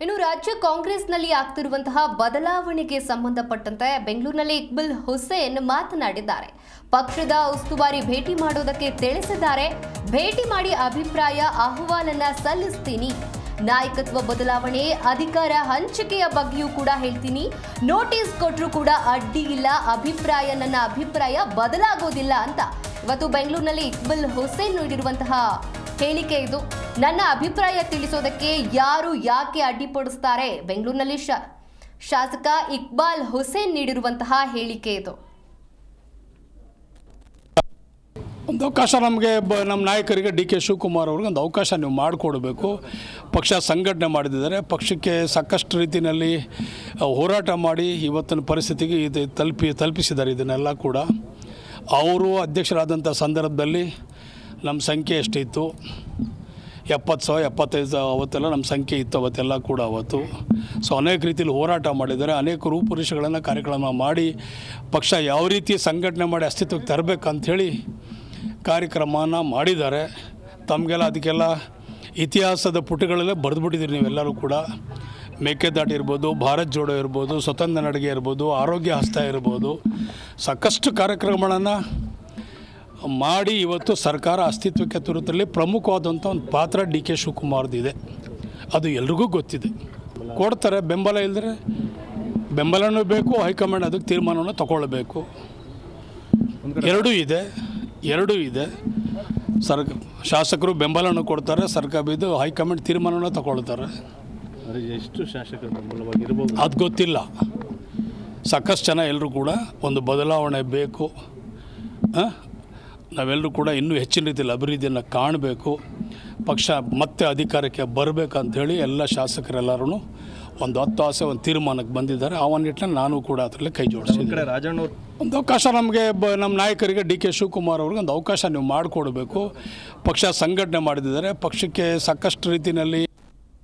ಇನ್ನು ರಾಜ್ಯ ಕಾಂಗ್ರೆಸ್ನಲ್ಲಿ ಆಗ್ತಿರುವಂತಹ ಬದಲಾವಣೆಗೆ ಸಂಬಂಧಪಟ್ಟಂತೆ ಬೆಂಗಳೂರಿನಲ್ಲಿ ಇಕ್ಬಲ್ ಹುಸೇನ್ ಮಾತನಾಡಿದ್ದಾರೆ. ಪಕ್ಷದ ಉಸ್ತುವಾರಿ ಭೇಟಿ ಮಾಡೋದಕ್ಕೆ ತಿಳಿಸಿದ್ದಾರೆ. ಭೇಟಿ ಮಾಡಿ ಅಭಿಪ್ರಾಯ, ಅಹವಾಲನ್ನ ಸಲ್ಲಿಸ್ತೀನಿ. ನಾಯಕತ್ವ ಬದಲಾವಣೆ, ಅಧಿಕಾರ ಹಂಚಿಕೆಯ ಬಗ್ಗೆಯೂ ಕೂಡ ಹೇಳ್ತೀನಿ. ನೋಟಿಸ್ ಕೊಟ್ಟರು ಕೂಡ ಅಡ್ಡಿ ಇಲ್ಲ. ಅಭಿಪ್ರಾಯ, ನನ್ನ ಅಭಿಪ್ರಾಯ ಬದಲಾಗೋದಿಲ್ಲ ಅಂತ. ಇವತ್ತು ಬೆಂಗಳೂರಿನಲ್ಲಿ ಇಕ್ಬಲ್ ಹುಸೇನ್ ನೀಡಿರುವಂತಹ ಹೇಳಿಕೆ ಇದು. ನನ್ನ ಅಭಿಪ್ರಾಯ ತಿಳಿಸೋದಕ್ಕೆ ಯಾರು ಯಾಕೆ ಅಡ್ಡಿಪಡಿಸ್ತಾರೆ? ಬೆಂಗಳೂರಿನಲ್ಲಿ ಶಾ, ಶಾಸಕ ಇಕ್ಬಾಲ್ ಹುಸೇನ್ ನೀಡಿರುವಂತಹ ಹೇಳಿಕೆ ಇದು. ಒಂದು ಅವಕಾಶ ನಮಗೆ ಬ, ನಮ್ಮ ನಾಯಕರಿಗೆ ಡಿ ಕೆ ಶಿವಕುಮಾರ್ ಅವ್ರಿಗೆ ಒಂದು ಅವಕಾಶ ನೀವು ಮಾಡಿಕೊಡಬೇಕು. ಪಕ್ಷ ಸಂಘಟನೆ ಮಾಡಿದ್ದಾರೆ. ಪಕ್ಷಕ್ಕೆ ಸಾಕಷ್ಟು ರೀತಿಯಲ್ಲಿ ಹೋರಾಟ ಮಾಡಿ ಇವತ್ತಿನ ಪರಿಸ್ಥಿತಿಗೆ ಇದು ತಲುಪಿ, ತಲುಪಿಸಿದ್ದಾರೆ ಇದನ್ನೆಲ್ಲ ಕೂಡ. ಅವರು ಅಧ್ಯಕ್ಷರಾದಂಥ ಸಂದರ್ಭದಲ್ಲಿ ನಮ್ಮ ಸಂಖ್ಯೆ ಎಷ್ಟಿತ್ತು? ಎಪ್ಪತ್ತು ಸಾವಿರ, ಎಪ್ಪತ್ತೈದು ಸಾವಿರ ಅವತ್ತೆಲ್ಲ ನಮ್ಮ ಸಂಖ್ಯೆ ಇತ್ತು ಅವತ್ತೆಲ್ಲ ಕೂಡ ಅವತ್ತು. ಸೊ ಅನೇಕ ರೀತಿಯಲ್ಲಿ ಹೋರಾಟ ಮಾಡಿದ್ದಾರೆ. ಅನೇಕ ರೂಪುರುಷಗಳನ್ನು ಕಾರ್ಯಕ್ರಮ ಮಾಡಿ, ಪಕ್ಷ ಯಾವ ರೀತಿ ಸಂಘಟನೆ ಮಾಡಿ ಅಸ್ತಿತ್ವಕ್ಕೆ ತರಬೇಕಂಥೇಳಿ ಕಾರ್ಯಕ್ರಮನ ಮಾಡಿದ್ದಾರೆ. ತಮಗೆಲ್ಲ ಅದಕ್ಕೆಲ್ಲ ಇತಿಹಾಸದ ಪುಟಗಳಲ್ಲೇ ಬರೆದುಬಿಟ್ಟಿದ್ದೀರಿ ನೀವೆಲ್ಲರೂ ಕೂಡ. ಮೇಕೆದಾಟು ಇರ್ಬೋದು, ಭಾರತ್ ಜೋಡೋ ಇರ್ಬೋದು, ಸ್ವತಂತ್ರ ನಡಿಗೆ ಇರ್ಬೋದು, ಆರೋಗ್ಯ ಹಸ್ತ ಇರ್ಬೋದು. ಸಾಕಷ್ಟು ಕಾರ್ಯಕ್ರಮಗಳನ್ನು ಮಾಡಿ ಇವತ್ತು ಸರ್ಕಾರ ಅಸ್ತಿತ್ವಕ್ಕೆ ತರುತ್ತಲ್ಲಿ ಪ್ರಮುಖವಾದಂಥ ಒಂದು ಪಾತ್ರ ಡಿ ಕೆ ಶಿವಕುಮಾರ್ದಿದೆ. ಅದು ಎಲ್ರಿಗೂ ಗೊತ್ತಿದೆ. ಕೊಡ್ತಾರೆ ಬೆಂಬಲ ಇಲ್ಲದ್ರೆ ಬೆಂಬಲನೂ ಬೇಕು ಹೈಕಮಾಂಡ್ ಅದಕ್ಕೆ ತೀರ್ಮಾನವನ್ನು ತಗೊಳ್ಬೇಕು. ಎರಡೂ ಇದೆ ಎರಡೂ ಇದೆ. ಸರ್ ಶಾಸಕರು ಬೆಂಬಲವನ್ನು ಕೊಡ್ತಾರೆ ಸರ್ಕಾರ ಇದು ಹೈಕಮಾಂಡ್ ತೀರ್ಮಾನವನ್ನು ತಗೊಳ್ತಾರೆ. ಎಷ್ಟು ಶಾಸಕರು ಬೆಂಬಲವಾಗಿರ್ಬೋದು? ಅದು ಗೊತ್ತಿಲ್ಲ. ಸಾಕಷ್ಟು ಜನ ಎಲ್ಲರೂ ಕೂಡ ಒಂದು ಬದಲಾವಣೆ ಬೇಕು? ನಾವೆಲ್ಲರೂ ಕೂಡ ಇನ್ನೂ ಹೆಚ್ಚಿನ ರೀತಿಯಲ್ಲಿ ಅಭಿವೃದ್ಧಿಯನ್ನು ಕಾಣಬೇಕು. ಪಕ್ಷ ಮತ್ತೆ ಅಧಿಕಾರಕ್ಕೆ ಬರಬೇಕಂಥೇಳಿ ಎಲ್ಲ ಶಾಸಕರೆಲ್ಲರೂ ಒಂದು ಹತ್ತು ಆಸೆ ಒಂದು ತೀರ್ಮಾನಕ್ಕೆ ಬಂದಿದ್ದಾರೆ. ಆ ಒಂದು ನಿಟ್ಟಿನಲ್ಲಿ ನಾನು ಕೂಡ ಅದರಲ್ಲಿ ಕೈ ಜೋಡಿಸಿದ್ದೆ ರಾಜಣ್ಣವ್ರು ಒಂದು ಅವಕಾಶ ನಮಗೆ ಬ ನಮ್ಮ ನಾಯಕರಿಗೆ ಡಿ ಕೆ ಶಿವಕುಮಾರ್ ಅವ್ರಿಗೆ ಒಂದು ಅವಕಾಶ ನೀವು ಮಾಡಿಕೊಡ್ಬೇಕು. ಪಕ್ಷ ಸಂಘಟನೆ ಮಾಡಿದ್ದಾರೆ. ಪಕ್ಷಕ್ಕೆ ಸಾಕಷ್ಟು ರೀತಿಯಲ್ಲಿ